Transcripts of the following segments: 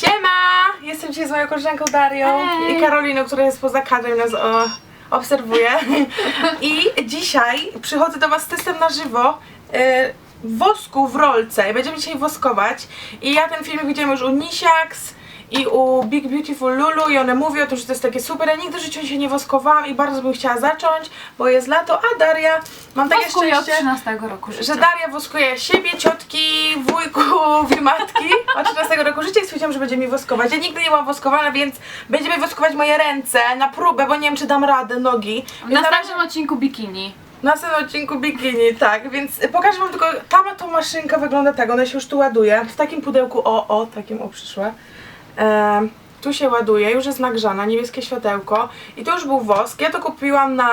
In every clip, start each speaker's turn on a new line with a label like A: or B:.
A: Siema! Jestem dzisiaj z moją koleżanką Darią
B: Hej!
A: i Karoliną, która jest poza kadrem i nas o, obserwuje. I dzisiaj przychodzę do Was z testem na żywo e, wosku w rolce. I Będziemy dzisiaj woskować. I ja ten filmik widziałam już u Nisiaks i u Big Beautiful Lulu i one mówią o tym, że to jest takie super. Ja nigdy w życiu się nie woskowałam i bardzo bym chciała zacząć, bo jest lato, a Daria, mam takie
B: Woskuję od
A: szczęście...
B: 13 roku życia.
A: Że Daria woskuje siebie, ciotki, wujków i matki od 13 roku życia i stwierdziłam, że będzie mi woskować. Ja nigdy nie byłam woskowana, więc będziemy woskować moje ręce na próbę, bo nie wiem, czy dam radę, nogi.
B: W
A: Więc na razie
B: następnym odcinku bikini.
A: na następnym odcinku bikini, tak, więc pokażę wam tylko, tam to maszynka wygląda tak, ona się już tu ładuje, w takim pudełku, o, o, takim o przyszła. Em, tu się ładuje, już jest nagrzana, niebieskie światełko i to już był wosk. Ja to kupiłam na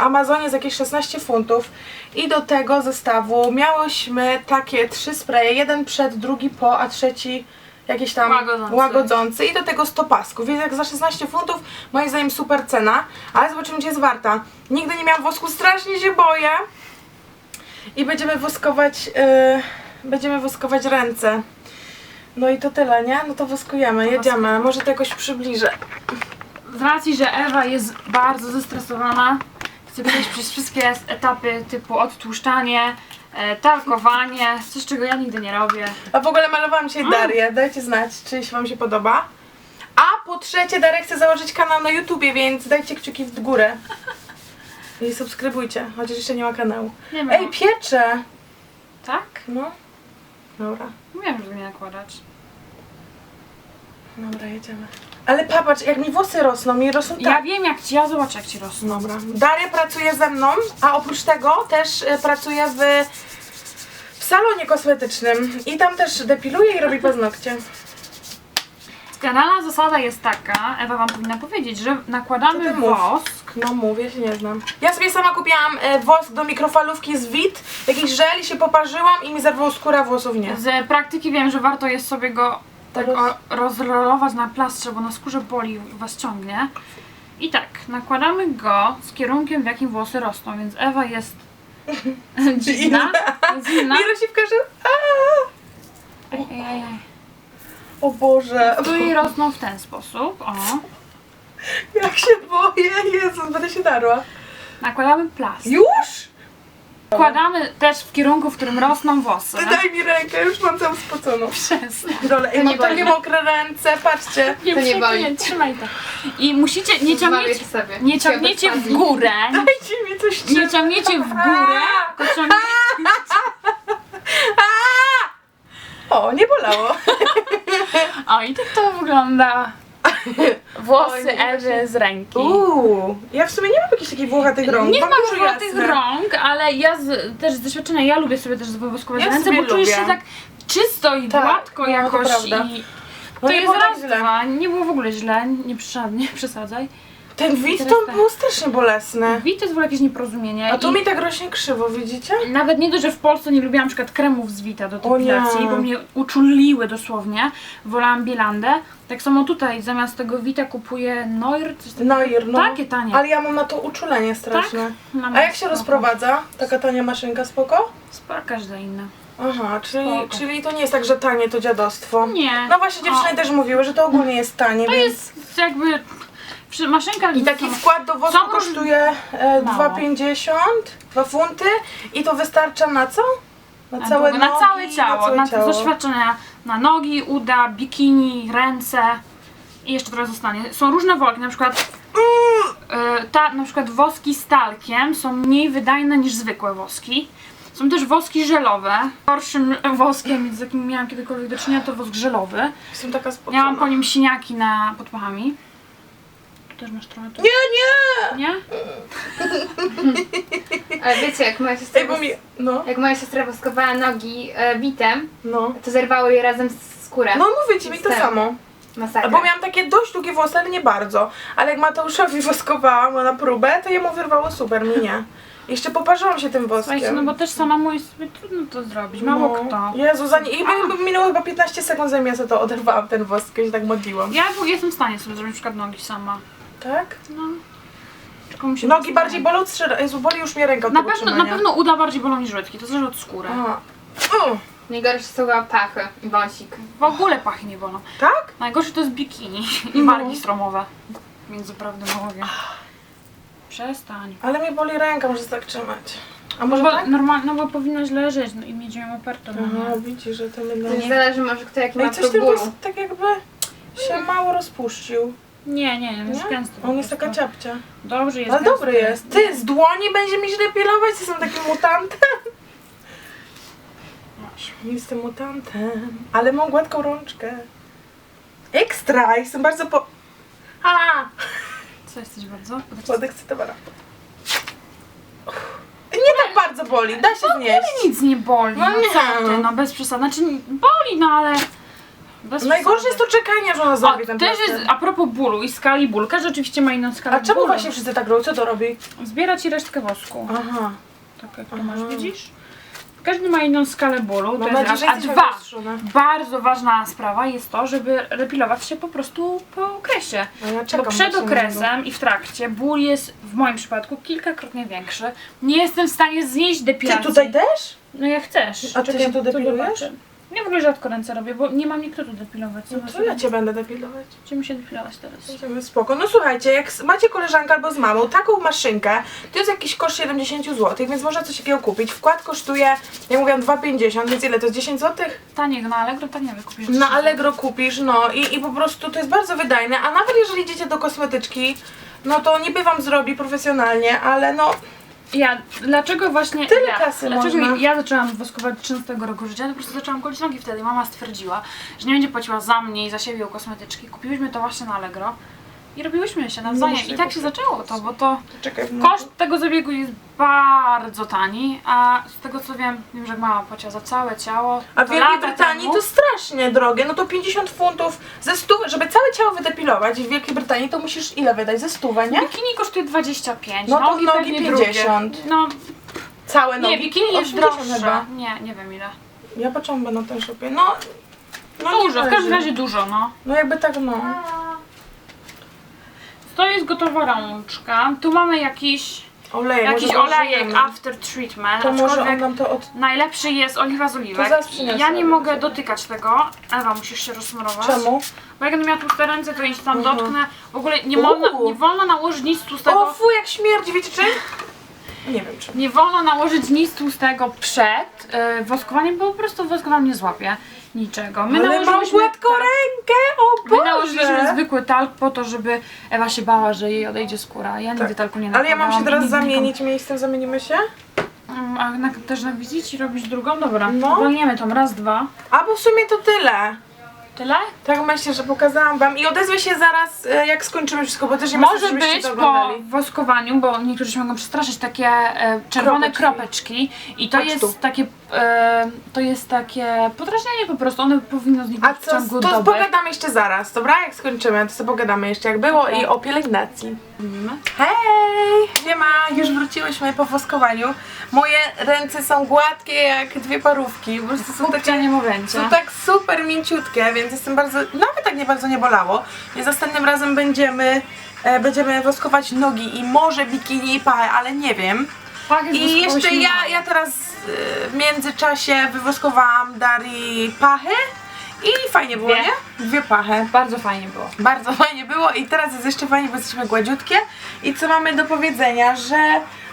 A: Amazonie za jakieś 16 funtów i do tego zestawu miałyśmy takie trzy spreje, jeden przed, drugi po, a trzeci jakiś tam
B: Łagodzący.
A: łagodzący i do tego 100 pasków, więc jak za 16 funtów moim zdaniem super cena, ale zobaczymy czy jest warta. Nigdy nie miałam wosku, strasznie się boję i będziemy woskować, yy, będziemy woskować ręce. No i to tyle, nie? No to woskujemy, jedziemy. Może to jakoś przybliżę.
B: Z racji, że Ewa jest bardzo zestresowana, chce przejść przez wszystkie etapy typu odtłuszczanie, e, talkowanie, coś czego ja nigdy nie robię.
A: A w ogóle malowałam dzisiaj Darię, dajcie znać, czy się wam się podoba. A po trzecie, Daria chce założyć kanał na YouTubie, więc dajcie kciuki w górę. I subskrybujcie, chociaż jeszcze nie ma kanału.
B: Nie wiem.
A: Ej, piecze!
B: tak?
A: No. Dobra,
B: żeby nie nakładać.
A: dobra, jedziemy. Ale popatrz, jak mi włosy rosną, mi rosną tak.
B: Ja wiem jak ci, ja zobaczę jak ci rosną.
A: Dobra. Daria pracuje ze mną, a oprócz tego też e, pracuje w, w salonie kosmetycznym. I tam też depiluje i robi paznokcie.
B: Generalna zasada jest taka, Ewa wam powinna powiedzieć, że
A: To
B: nakładamy
A: ty mów.
B: wosk.
A: No mówię, się nie znam. Ja sobie sama kupiłam e, wosk do mikrofalówki z Wit, jakiś żel i się poparzyłam i mi zerwało skóra włosów nie.
B: Z praktyki wiem, że warto jest sobie go tak
A: Roz-
B: o, rozrolować na plastrze, bo na skórze boli was ciągnie. I tak, nakładamy go z kierunkiem, w jakim włosy rosną, więc Ewa jest dziwna. Jest dziwna.
A: Miro się w każdym... Aaa!
B: Ej, ej, ej, ej.
A: O Boże,
B: Tu i rosną w ten sposób. O.
A: jak się boję, Jezus, będę się darła.
B: Nakładamy plaster.
A: Już?
B: Nakładamy też w kierunku, w którym rosną włosy.
A: Daj mi rękę, już mam całą spoconą.
B: Przestań.
A: Dole,
C: To
A: ja mam takie mokre ręce, patrzcie.
B: Nie,
C: To nie boli.
B: trzymaj to. I musicie, nie ciągniecie,
C: Zbawię sobie.
B: nie ciągniecie w górę,
A: Dajcie mi coś
B: nie ciągniecie w górę, tylko ciągniecie...
A: O, nie bolało.
B: O, i tak to wygląda.
A: Oj,
B: Włosy
A: nie
B: Ewy z ręki.
A: Uuu, ja w sumie nie mam jakichś takich włochatych rąk.
B: Nie
A: mam
B: mam
A: dużo
B: chyba tych
A: jasne.
B: rąk, ale ja z, też z doświadczenia, ja lubię sobie też wywoskować
A: Ja
B: ręce, bo czujesz się tak czysto i
A: Tak,
B: gładko
A: no, to
B: jakoś
A: prawda.
B: i
A: No
B: to
A: nie
B: jest
A: tak
B: raz, dwa, nie było w ogóle źle, nie, przesad, nie przesadzaj.
A: Ten wid
B: Teraz
A: to
B: tak.
A: było strasznie bolesne.
B: Wid to jest w ogóle jakieś nieporozumienie
A: A tu
B: i
A: mi tak rośnie krzywo, widzicie?
B: nawet nie dość, że w Polsce nie lubiłam na przykład kremów z Vita do
A: O nie.
B: depilacji, bo mnie uczuliły dosłownie, wolałam Bielandę. Tak samo tutaj zamiast tego Vita kupuję Noir, coś takiego.
A: Noir, no.
B: Takie tanie.
A: Ale ja mam na to uczulenie straszne.
B: Mam
A: A jak się
B: spoko.
A: rozprowadza? Taka tania maszynka, spoko?
B: Spoko, każda inna.
A: Aha, czyli,
B: Spoko.
A: czyli to nie jest tak, że tanie to dziadostwo.
B: Nie.
A: No właśnie dziewczyny
B: O.
A: też mówiły, że to ogólnie jest tanie,
B: To
A: więc...
B: jest jakby przy- maszynka
A: I taki wkład do wosku
B: Są
A: kosztuje e,
B: Mało.
A: 2,50, 2 funty i to wystarcza na co? Na całe nogi,
B: na całe ciało,
A: na całe
B: na
A: ciało.
B: doświadczenia na nogi, uda, bikini, ręce i jeszcze trochę zostanie. Są różne woski, na przykład e, ta, na przykład woski z talkiem są mniej wydajne niż zwykłe woski. Są też woski żelowe. Gorszym woskiem, z jakim miałam kiedykolwiek do czynienia, to wosk żelowy.
A: Jestem taka spocona.
B: Miałam po nim siniaki na, pod pachami. Też masz trochę tu.
A: Nie, nie!
B: Nie?
C: Ale wiecie, jak moja siostra,
A: Ej, bo mi... No,
C: jak moja siostra woskowała nogi e, bitem,
A: no.
C: to zerwało je razem z skórę.
A: No mówię ci, mi to samo.
C: Masakra.
A: Bo miałam takie dość długie włosy, ale nie bardzo. Ale jak Mateuszowi woskowałam na próbę, to jemu wyrwało super, mi nie. Jeszcze poparzyłam się tym woskiem.
B: Słuchajcie, no bo też samemu jest sobie trudno to zrobić. Mało kto.
A: Jezu, za nie... I by, by minęło chyba 15 sekund, zanim ja sobie to oderwałam, ten wosk, ja się tak modliłam.
B: Ja w- jestem w stanie sobie zrobić na przykład nogi sama.
A: Tak?
B: No. Tylko musi
A: Nogi bardziej bolą, trzy... Jezu, boli już mnie ręka od
B: Na
A: tego
B: pewno, na
A: trzymania.
B: pewno uda bardziej bolą niż łydki, to zależy od skóry.
A: Aha. U,
C: Najgorsze są chyba pachy i wąsik.
B: W ogóle pachy nie bolą.
A: Tak?
B: Najgorsze to jest bikini i
A: No.
B: wargi stromowe. Prawdą a łowiem. Przestań.
A: Ale mnie boli ręka, muszę tak trzymać. A może
B: Bo
A: tak?
B: normalnie, no bo powinnaś leżeć no i mieć ją opartą. No
A: Aha,
B: nie?
A: widzisz, że to
C: To
A: mnie
C: już zależy może kto jaki ma
A: No i coś
C: próg
A: ten
C: bólu.
A: włos tak jakby się mało rozpuścił.
B: Nie, nie, on jest
A: Nie?
B: gęsty. po
A: On jest
B: prostu.
A: taka ciapcia.
B: Dobrze jest
A: Ale
B: gęsty.
A: dobry jest. Ty, z dłoni będzie mi źle pilować, jestem takim mutantem.
B: Masz.
A: Jestem mutantem, ale mam gładką rączkę. Ekstra, jestem bardzo po... A,
B: Co jesteś bardzo?
A: podekscytowana. Nie tak bardzo boli, da się znieść.
B: Nic nie boli.
A: No
B: No,
A: nie.
B: co ty, no bez przesady. Znaczy boli, no ale... Bez
A: Najgorsze jest to czekanie, że ona zrobi ten
B: też
A: plaster.
B: jest, a propos bólu i skali bólu, każdy oczywiście ma inną skalę
A: A czemu
B: bólu.
A: właśnie wszyscy tak robią? Co to robi?
B: Zbiera ci resztkę wosku.
A: Aha.
B: Tak jak to masz, widzisz? Każdy ma inną skalę bólu, to
A: Mam
B: jest
A: nadzieję,
B: raz. A dwa,
A: wyostrzone.
B: bardzo ważna sprawa jest to, żeby depilować się po prostu po okresie.
A: No ja
B: Bo przed
A: właśnie na niego.
B: okresem i w trakcie ból jest w moim przypadku kilkakrotnie większy. Nie jestem w stanie znieść
A: Ty
B: depilacji.
A: tutaj też?
B: No jak chcesz.
A: A ty się tu
B: to
A: depilujesz?
B: zobaczę. Ja w ogóle rzadko ręce robię, bo nie mam tu depilować.
A: No to ja cię będę depilować.
B: Będziemy się depilować teraz.
A: Będziemy spoko. No słuchajcie, jak macie koleżankę albo z mamą taką maszynkę, to jest jakiś koszt 70 zł, więc można coś takiego kupić. Wkład kosztuje, ja mówiłam 2,50, więc ile to jest 10 zł?
B: Taniego na Allegro taniowe kupisz.
A: Na Allegro kupisz, no i, i po prostu to jest bardzo wydajne, a nawet jeżeli idziecie do kosmetyczki, no to niby wam zrobi profesjonalnie, ale no
B: Ja, dlaczego właśnie
A: Tyle
B: ja,
A: kasy
B: dlaczego
A: można.
B: ja zaczęłam woskować 13 roku życia, po prostu zaczęłam golić nogi wtedy. Mama stwierdziła, że nie będzie płaciła za mnie i za siebie u kosmetyczki. Kupiłyśmy to właśnie na Allegro i robiłyśmy się nawzajem.
A: muszę
B: I tak się zaczęło to, bo to
A: czekaj. no.
B: koszt tego zabiegu jest bardzo tani, a z tego co wiem, wiem, że mama płaciła za całe ciało.
A: A w
B: to
A: Wielkiej
B: lata
A: Brytanii
B: temu.
A: to strasznie drogie, no to 50 funtów ze stu, żeby całe ciało wydepilować w Wielkiej Brytanii to musisz ile wydać? Ze stówę, nie?
B: Bikini kosztuje 25,
A: No to
B: nogi,
A: nogi
B: pewnie
A: 50.
B: Drugie. No
A: Całe nogi.
B: nie, bikini jest
A: 80
B: droższe.
A: chyba.
B: Nie, nie wiem ile.
A: Ja patrzyłam na ten shopie. No, no nie
B: Dużo, w
A: zależy.
B: każdym razie dużo, no.
A: No jakby tak, no.
B: To jest gotowa rączka. Tu mamy jakiś,
A: Olej,
B: jakiś olejek after treatment.
A: To może on
B: aczkolwiek
A: nam to od...
B: najlepszy jest oliwa z oliwek.
A: Zaraz przyniosę.
B: Ja nie mogę dotykać tego. Ewa, musisz się rozsmarować.
A: Czemu?
B: Bo jak będę miała tłuste ręce, to iść tam
A: Mhm.
B: dotknę. W ogóle nie,
A: Uuu.
B: można, nie wolno nałożyć nic tłustego.
A: O fu, jak śmierdzi, wiecie czym? Nie wiem czym.
B: Nie wolno nałożyć nic tłustego przed yy, woskowaniem, bo po prostu woskowanie nie złapie niczego. My
A: Ale mam
B: nałożyliśmy
A: gładką
B: talk-
A: rękę, o
B: zwykły talk po to, żeby Ewa się bała, że jej odejdzie skóra. Ja nigdy
A: Tak.
B: talku nie
A: Ale ja mam się
B: nakładałam i
A: teraz
B: nigdy nikomu-
A: zamienić miejscem, zamienimy się?
B: Mm, A na, też nawidzieć i robić drugą? Dobra,
A: No.
B: no. walniemy tą, raz, dwa.
A: A bo w sumie to tyle.
B: Tyle?
A: Tak myślę, że pokazałam wam i odezwę się zaraz, e, jak skończymy wszystko, bo też nie ma sensu,
B: Może
A: żebyście
B: być
A: to
B: po
A: oglądali.
B: woskowaniu, bo niektórzy się mogą przestraszyć, takie e, czerwone
A: Kropeczki.
B: kropeczki. I to jest
A: tu.
B: takie, e, to jest takie podrażnienie po prostu, one powinno zniknąć
A: A
B: w
A: co,
B: ciągu
A: to
B: doby.
A: pogadamy jeszcze zaraz, dobra? Jak skończymy, to sobie pogadamy jeszcze jak było i o pielęgnacji.
B: Mówimy?
A: Hej! Siema, już wróciłyśmy po woskowaniu. Moje ręce są gładkie jak dwie parówki, po prostu są takie...
B: Kupcia niemowlęcia.
A: Są tak super mięciutkie, więc jestem bardzo, nawet tak nie bardzo nie bolało. Więc następnym razem będziemy, e, będziemy woskować nogi i może bikini i pachę, ale nie wiem.
B: Tak, jest
A: I jeszcze ja, ja teraz e, w międzyczasie wywoskowałam Darii pachy i fajnie było,
B: Dwie.
A: nie? Dwie pachy.
B: Bardzo fajnie było.
A: Bardzo fajnie było i teraz jest jeszcze fajnie, bo jesteśmy gładziutkie. I co mamy do powiedzenia, że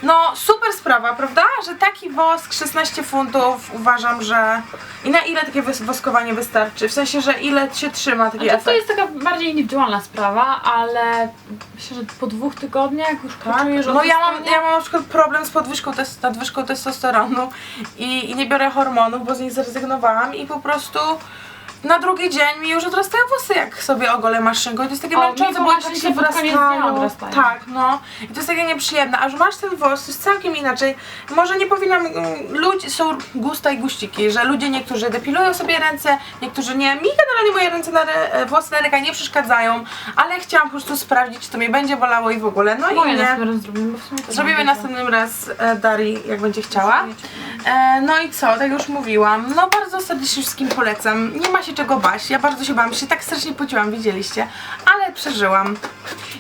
A: no super sprawa, prawda? Że taki wosk 16 funtów uważam, że i na ile takie wys- woskowanie wystarczy? W sensie, że ile się trzyma taki
B: Znaczy, to jest taka bardziej indywidualna sprawa, ale myślę, że po dwóch tygodniach już
A: Tak?
B: poczujesz
A: No ja mam,
B: odzyskanie.
A: ja mam na przykład problem z podwyżką, tes- nadwyżką testosteronu i, i nie biorę hormonów, bo z nich zrezygnowałam i po prostu na drugi dzień mi już odrastają włosy, jak sobie ogolę maszynką. I to jest takie
B: O,
A: męczące, bo
B: właśnie
A: tak
B: się
A: się
B: pod koniec dnia
A: wrastają.
B: odrastają.
A: Tak, no. I to jest takie nieprzyjemne. A że masz ten włos, to jest całkiem inaczej. Może nie powinnam... mm, Ludzie, są gusta i guściki, że ludzie niektórzy depilują sobie ręce, niektórzy nie. Mi generalnie moje ręce na re, e, włosy na rękach nie przeszkadzają, ale chciałam po prostu sprawdzić, czy to mnie będzie bolało i w ogóle. No
B: Moje
A: i nie.
B: następnym razem zrobimy, bo w sumie to
A: Zrobimy następnym raz e, Darii, jak będzie chciała. E, no i co, tak już mówiłam. No bardzo serdecznie wszystkim polecam. Nie ma się czego bać. Ja bardzo się bałam, się tak strasznie pociłam, widzieliście. Ale przeżyłam.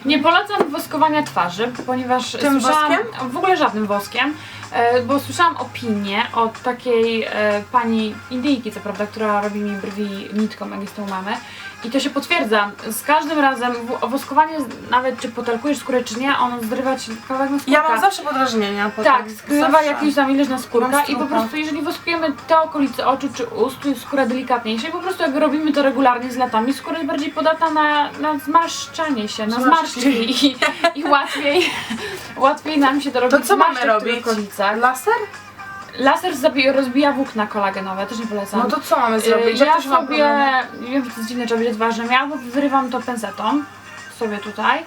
B: Nie polecam woskowania twarzy, ponieważ
A: Tym
B: słyszałam,
A: woskiem?
B: w ogóle żadnym woskiem, e, bo słyszałam opinię od takiej e, pani Indyjki, co prawda, która robi mi brwi nitką, jak jest tą mamy. I to się potwierdza. Z każdym razem w- woskowanie, nawet czy potalkujesz skórę, czy nie, ono zrywa ci kawałek na skórka.
A: Ja mam zawsze podrażnienia potem.
B: Tak, skrywa
A: Zawsze.
B: jakąś tam ilość na skórka
A: Mam
B: i po prostu jeżeli woskujemy te okolice oczu czy ust, tu jest skóra delikatniejsza i po prostu jak robimy to regularnie z latami, skóra jest bardziej podatna na, na zmarszczenie się, na
A: Zmarszczki.
B: i, i łatwiej, łatwiej nam się to robi
A: To co mamy
B: zmarszczek w
A: robić?
B: okolicach.
A: Laser?
B: Laser zabi- rozbija włókna kolagenowe, też nie polecam.
A: No to co mamy
B: Y,
A: zrobić?
B: Ja
A: też mam
B: sobie,
A: problemy.
B: nie wiem czy to jest dziwne, czy robić odważnie, ja wyrywam to pensetą sobie tutaj,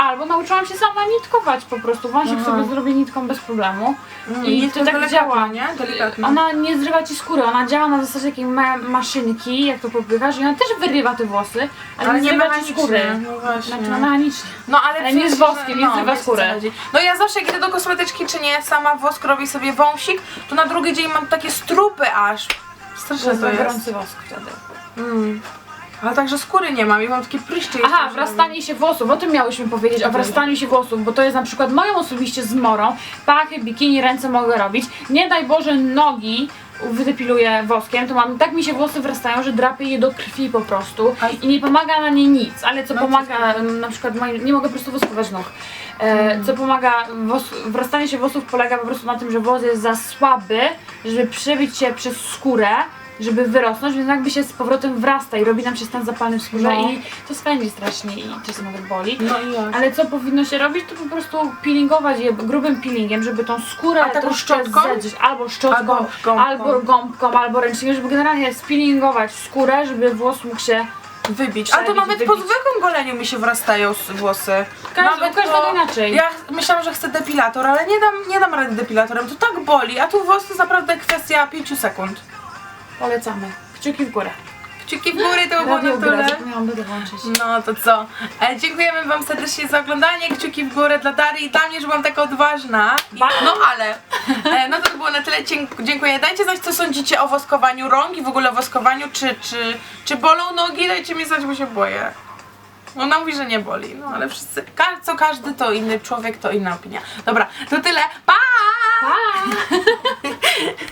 B: albo nauczyłam się sama nitkować po prostu. Wąsik
A: Aha.
B: sobie zrobię nitką bez problemu.
A: Mm,
B: I to tak działa.
A: nie? Delikatne.
B: Ona nie zrywa ci skóry, ona działa na zasadzie takiej ma maszynki, jak to popychasz i ona też wyrywa te włosy, ale, nie zrywa ci skóry.
A: No właśnie.
B: Znaczy no mechanicznie.
A: No ale,
B: Ale nie z woskiem, nie
A: no,
B: zrywa skóry.
A: No ja zawsze idę do kosmetyczki czy nie, sama wosk robi sobie wąsik, to na drugi dzień mam takie strupy aż.
B: To
A: Straszne
B: jest
A: to jest.
B: gorący wosk wtedy.
A: Mm. Ale także skóry nie mam i mam takie pryszcze jeszcze,
B: Aha, wrastanie się włosów, o tym miałyśmy powiedzieć, o wrastaniu się włosów, bo to jest na przykład moją osobiście zmorą. Pachy, bikini, ręce mogę robić. Nie daj Boże nogi wydepiluję woskiem, to mam, tak mi się włosy wrastają, że drapię je do krwi po prostu i nie pomaga na nie nic, ale co
A: No,
B: pomaga, na przykład nie mogę po prostu woskować nóg. E, Co pomaga, włos, wrastanie się włosów polega po prostu na tym, że włos jest za słaby, żeby przebić się przez skórę, żeby wyrosnąć, więc jakby się z powrotem wrasta i robi nam się stan zapalny w skórze
A: No.
B: i to swędzi strasznie i czasem nawet boli.
A: No i jak?
B: Ale co powinno się robić, to po prostu peelingować je grubym peelingiem, żeby tą skórę
A: A taką
B: troszkę
A: szczotką?
B: albo szczotką,
A: Albo gąbką.
B: albo gąbką, albo ręcznikiem, żeby generalnie speelingować skórę, żeby włos mógł się
A: Wybić. A to
B: Przebić,
A: nawet po
B: wybić.
A: zwykłym goleniu mi się wrastają s- włosy.
B: Każdy- u każdego
A: po-
B: inaczej.
A: Ja myślałam, że chcę depilator, ale nie dam, nie dam rady depilatorem. To tak boli, a tu włos to jest naprawdę kwestia 5 sekund.
B: Polecamy. Kciuki w górę.
A: Kciuki w górę to było na tyle.
B: zapomniałam do włączyć.
A: No to co? E, dziękujemy Wam serdecznie za oglądanie. Kciuki w górę dla Darii i dla mnie, że byłam taka odważna. I, no ale, e, no to było na tyle. Dzięk- Dziękuję. Dajcie znać, co sądzicie o woskowaniu rąk i w ogóle o woskowaniu. Czy, czy, czy bolą nogi? Dajcie mi znać, bo się boję. Ona mówi, że nie boli, no ale wszyscy, ka- co każdy to inny człowiek, to inna opinia. Dobra, to tyle. Pa!
B: Pa!